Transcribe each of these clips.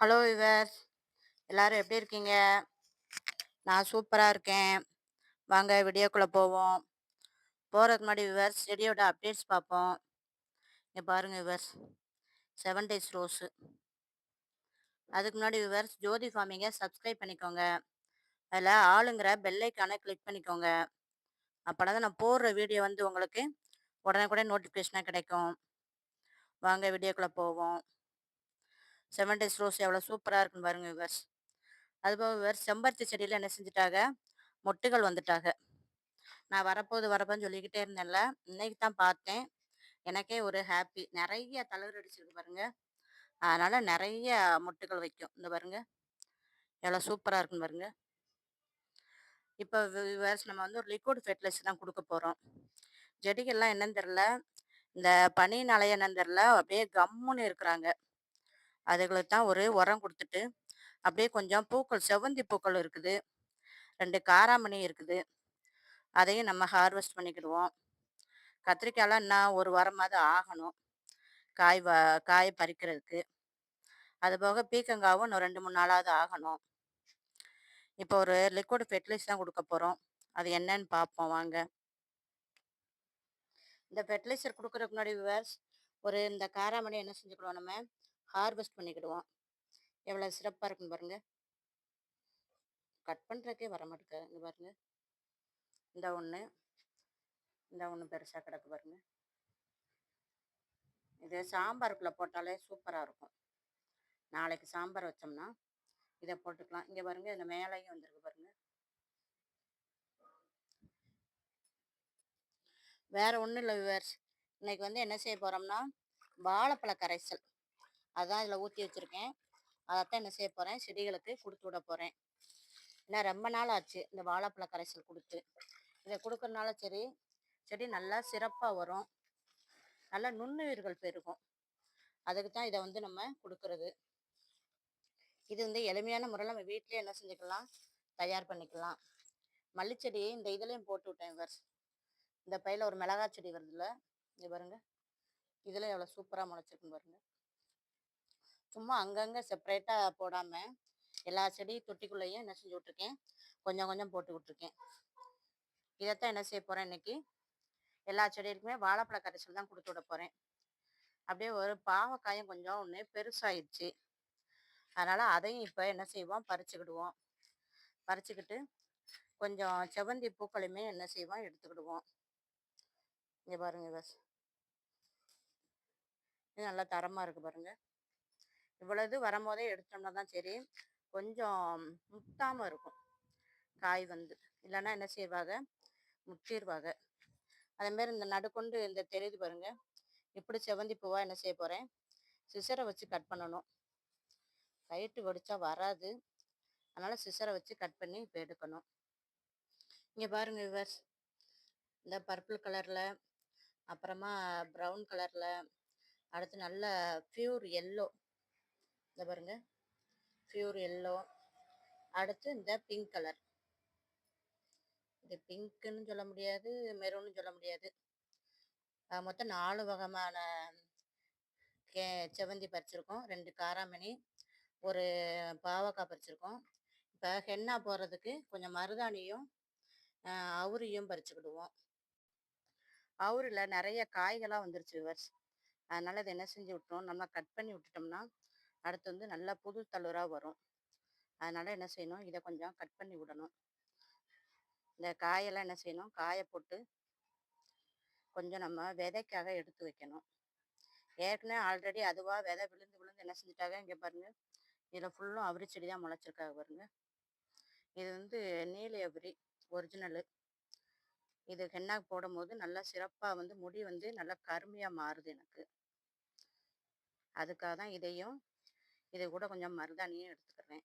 Hello இவர் எல்லாரும் எப்படி இருக்கீங்க? நான் சூப்பராக இருக்கேன். வாங்க வீடியோக்குள்ளே போவோம். போகிறதுக்கு முன்னாடி விவர்ஸ் செடியோட அப்டேட்ஸ் பார்ப்போம் இங்கே பாருங்கள் விவர்ஸ் செவன் டேஸ் ரோஸு அதுக்கு முன்னாடி விவர்ஸ் ஜோதி ஃபார்மிங்கை சப்ஸ்கிரைப் பண்ணிக்கோங்க. அதில் ஆளுங்கிற பெல்லைக்கான கிளிக் பண்ணிக்கோங்க. அப்போனா தான் நான் போடுற வீடியோ வந்து உங்களுக்கு உடனே கூட நோட்டிஃபிகேஷனாக கிடைக்கும். வாங்க வீடியோக்குள்ளே போவோம். செவன் டேஸ் ரோஸ் எவ்வளோ சூப்பராக இருக்குன்னு பாருங்க விவர்ஸ். அதுபோக விவர்ஸ் செம்பருத்தி செடியில் என்ன செஞ்சுட்டாங்க? மொட்டுகள் வந்துட்டாங்க. நான் வரப்போது வரப்போன்னு சொல்லிக்கிட்டே இருந்தேன்ல இன்னைக்கு தான் பார்த்தேன். எனக்கே ஒரு ஹாப்பி. நிறைய தளர் அடிச்சிருக்கு பாருங்க. அதனால நிறைய மொட்டுகள் வைக்கும். இந்த பாருங்க. எவ்வளோ சூப்பராக இருக்குன்னு பாருங்க. இப்போ விவர்ஸ் நம்ம வந்து ஒரு லிக்விட் ஃபெர்டிலைசர் தான் கொடுக்க போகிறோம் செடிகள்லாம் என்னன்னு தெரில இந்த பனினால என்னன்னு தெரில அப்படியே கம்முன்னு இருக்கிறாங்க. அதுகளுக்கு தான் ஒரு உரம் கொடுத்துட்டு அப்படியே கொஞ்சம் பூக்கள் செவ்வந்தி பூக்கள் இருக்குது. ரெண்டு காராமணி இருக்குது. அதையும் நம்ம ஹார்வெஸ்ட் பண்ணிக்கிடுவோம். கத்திரிக்காயெலாம் இன்னும் ஒரு வாரமாவது ஆகணும். காய் வ காய் பறிக்கிறதுக்கு. அது போக பீக்கங்காவும் இன்னும் ரெண்டு மூணு நாளாவது ஆகணும். இப்போ ஒரு லிக்விட் ஃபெர்டிலைஸ் தான் கொடுக்க போகிறோம் அது என்னன்னு பார்ப்போம் வாங்க. இந்த ஃபெர்டிலைசர் கொடுக்குறதுக்கு முன்னாடி விவர்ஸ் ஒரு இந்த காராமணி என்ன செஞ்சுக்கிடுவோம் நம்ம? ஹார்வெஸ்ட் பண்ணிக்கிடுவோம். எவ்வளோ சிறப்பாக இருக்குன்னு பாருங்க. கட் பண்ணுறக்கே வர மாட்டேங்க இங்கே பாருங்க. இந்த ஒன்று இந்த ஒன்று பெருசாக கிடக்கு பாருங்க. இது சாம்பாருக்குள்ளே போட்டாலே சூப்பராக இருக்கும். நாளைக்கு சாம்பார் வச்சோம்னா இதை போட்டுக்கலாம். இங்கே பாருங்க இந்த மேலேயும் வந்துருக்கு பாருங்க. வேறு ஒன்றும் இல்லை விவர்ஸ் இன்னைக்கு வந்து என்ன செய்ய போகிறோம்னா வாழைப்பழ கரைசல். அதான் இதில் ஊற்றி வச்சுருக்கேன். அதைத்தான் என்ன செய்ய போகிறேன் செடிகளுக்கு கொடுத்து விட போகிறேன் ஏன்னா ரொம்ப நாள் ஆச்சு இந்த வாழைப்பழ கரைசல் கொடுத்து. இதை கொடுக்கறனால சரி செடி நல்லா சிறப்பாக வரும். நல்லா நுண்ணுயிர்கள் பெருகும். அதுக்கு தான் இதை வந்து நம்ம கொடுக்கறது. இது வந்து எளிமையான முறையில் நம்ம வீட்டிலே என்ன செஞ்சுக்கலாம்? தயார் பண்ணிக்கலாம். மல்லிச்செடி இந்த இதுலேயும் போட்டு விட்டேன் இவர் இந்த பையில ஒரு மிளகா செடி வருதுல்ல இங்கே பாருங்க. இதில் எவ்வளோ சூப்பராக முளைச்சிருக்குன்னு பாருங்க. சும்மா அங்கங்கே செப்பரேட்டாக போடாமல் எல்லா செடி தொட்டிக்குள்ளேயும் என்ன செஞ்சு விட்ருக்கேன் கொஞ்சம் கொஞ்சம் போட்டு விட்ருக்கேன் இதைத்தான் என்ன செய்ய போகிறேன் இன்னைக்கு? எல்லா செடிகளுக்குமே வாழைப்பழ கரைசல் தான் கொடுத்து விட போகிறேன் அப்படியே ஒரு பாவக்காயும் கொஞ்சம் ஒன்று பெருசாயிடுச்சு. அதனால் அதையும் இப்போ என்ன செய்வோம்? பறிச்சுக்கிடுவோம். பறிச்சுக்கிட்டு கொஞ்சம் செவந்தி பூக்களையுமே என்ன செய்வோம்? எடுத்துக்கிடுவோம். இங்கே பாருங்க பஸ் இது நல்லா தரமாக இருக்குது பாருங்கள் இவ்வளவு வரும்போதே எடுத்தோம்னா தான் சரி. கொஞ்சம் முத்தாமல் இருக்கும். காய் வந்து. இல்லைன்னா என்ன செய்வாங்க? முட்டிடுவாங்க அதேமாரி இந்த நடுக்கொண்டு இந்த தெரியுது பாருங்க. இப்படி செவந்தி பூவாக என்ன செய்ய போகிறேன் சிசரை வச்சு கட் பண்ணணும். லைட்டு வடித்தா வராது. அதனால் சிசரை வச்சு கட் பண்ணி இப்போ எடுக்கணும். இங்கே பாருங்கள் விவர்ஸ். இந்த பர்பிள் கலரில் அப்புறமா ப்ரௌன் கலரில் அடுத்து நல்ல ப்யூர் எல்லோ. இந்த பாருங்க. ப்யூர் எல்லோ அடுத்து இந்த பிங்க் கலர் இது பிங்க்குன்னு சொல்ல முடியாது மெரூன்னு சொல்ல முடியாது. மொத்தம் நாலு வகமான கே செவந்தி பறிச்சிருக்கோம். ரெண்டு காராமணி ஒரு பாவக்காய் பறிச்சிருக்கோம். இப்போ ஹென்னா போடுறதுக்கு கொஞ்சம் மருதாணியும் அவுரியும் பறிச்சுக்கிடுவோம். அவுரில் நிறைய காய்களாக வந்துருச்சு விவர்ஸ் அதனால் இதை என்ன செஞ்சு விட்டோம் நம்ம கட் பண்ணி விட்டுட்டோம்னா அடுத்து வந்து நல்லா புது தளுராக வரும். அதனால் என்ன செய்யணும்? இதை கொஞ்சம் கட் பண்ணி விடணும். இந்த காயெல்லாம் என்ன செய்யணும்? காயை போட்டு கொஞ்சம் நம்ம விதைக்காக எடுத்து வைக்கணும். ஏற்கனவே ஆல்ரெடி அதுவாக விதை விழுந்து விழுந்து என்ன செஞ்சுட்டாங்க? இங்கே பாருங்கள் இதில் ஃபுல்லும் அவரி செடி தான் முளைச்சிருக்காங்க பாருங்க. இது வந்து நீல அவரி ஒரிஜினலு இது ஹென்னாக்கு போடும்போது நல்லா சிறப்பாக வந்து முடி வந்து நல்லா கருமையாக மாறுது எனக்கு. அதுக்காக தான் இதையும் இது கூட கொஞ்சம் மருதாணியும் எடுத்துக்கிறேன்.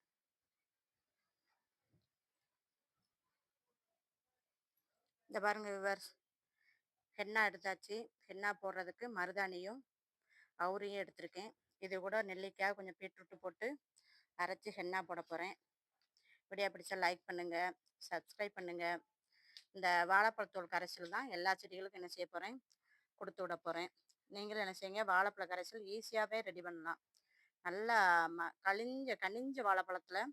இந்த பாருங்க விவர்ஸ். ஹென்னா எடுத்தாச்சு. ஹென்னா போடுறதுக்கு மருதாணியும் அவுரியும் எடுத்திருக்கேன். இது கூட நெல்லிக்காய் கொஞ்சம் பீட்ரூட்டு போட்டு அரைச்சி ஹென்னா போட போகிறேன் வீடியோ பிடிச்சா லைக் பண்ணுங்கள் சப்ஸ்கிரைப் பண்ணுங்கள் இந்த வாழைப்பழத்தோல் கரைசல் தான் எல்லா செடிகளுக்கும் என்ன செய்ய போகிறேன் கொடுத்து விட போகிறேன் நீங்களும் என்ன செய்யுங்க வாழைப்பழ கரைசல் ஈஸியாகவே ரெடி பண்ணலாம். நல்லா ம கழிஞ்ச கனிஞ்ச வாழைப்பழத்தில்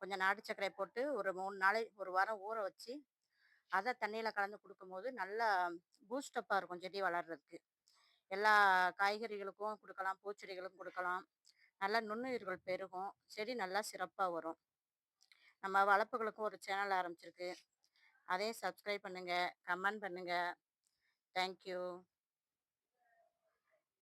கொஞ்சம் நாட்டு சர்க்கரை போட்டு ஒரு மூணு நாளை ஒரு வாரம் ஊற வச்சு அதை தண்ணியில் கலந்து கொடுக்கும்போது நல்லா பூஸ்டப்பாக இருக்கும் செடி வளர்கிறதுக்கு எல்லா காய்கறிகளுக்கும் கொடுக்கலாம் பூச்செடிகளுக்கும் கொடுக்கலாம். நல்லா நுண்ணுயிர்கள் பெருகும் செடி நல்லா சிறப்பாக வரும். நம்ம வளர்ப்புகளுக்கும் ஒரு சேனல் ஆரம்பிச்சிருக்கு. அதையும் சப்ஸ்கிரைப் பண்ணுங்கள் கமெண்ட் பண்ணுங்கள் தேங்க்யூ